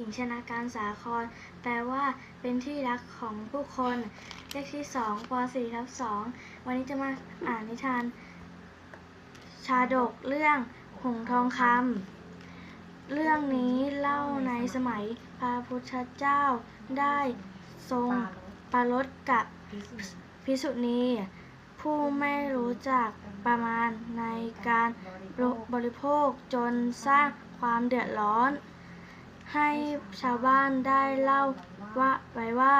หญิงชนะการสาคร แปลว่า เป็นที่รักของผู้คน เลขที่สองป .4 ทับ2วันนี้จะมาอ่านนิทาน ชาดกเรื่องหงทองคำเรื่องนี้เล่าในสมัยพระพุทธเจ้าได้ทรงปรารถกับพิสุณีผู้ไม่รู้จักประมาณในการบริโภคจนสร้างความเดือดร้อน ให้ชาวบ้านได้เล่าว่าไว้ว่า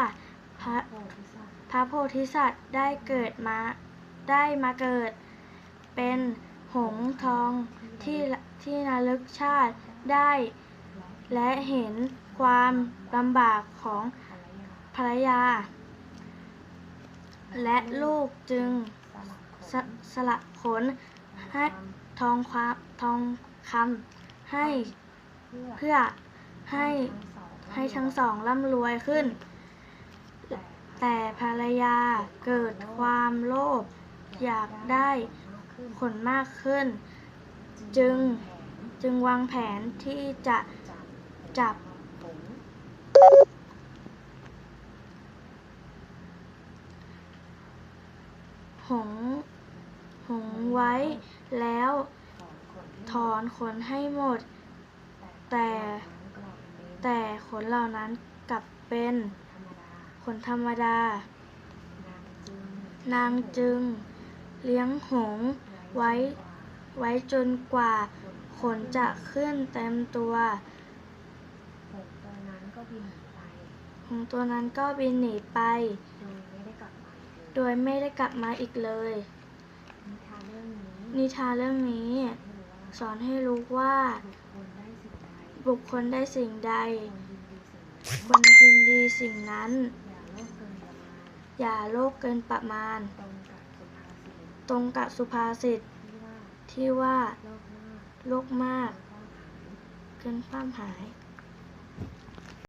พระพระโพธิสัตว์ได้เกิดมาได้มาเกิด เป็นหงส์ทองที่ที่ระลึกชาติได้ และเห็นความลำบากของภรรยา และลูกจึงสสละผลให้ทองความทองคำให้เพื่อ ให้ให้ทั้งสองร่ำรวยขึ้น แต่ภรรยาเกิดความโลภอยากได้ผลมากขึ้น จึงจึงวางแผนที่จะจับหงส์หงส์ไว้แล้วถอนขนให้หมด แต่ แต่ขนเหล่านั้นกลับเป็นขนธรรมดา นางจึงเลี้ยงหงไว้ไว้จนกว่าขนจะขึ้นเต็มตัวหงตัวนั้นก็บินหนีไปหงตัวนั้นก็บินหนีไปโดยไม่ได้กลับมาอีกเลยโดยไม่ได้กลับมาอีกเลย นิทานเรื่องนี้สอนให้รู้ว่า บุคคลได้สิ่งใดควรยินดีสิ่งนั้น อย่าโลภเกินประมาณ ตรงกับสุภาษิตที่ว่า โลภมาก เกินความหาย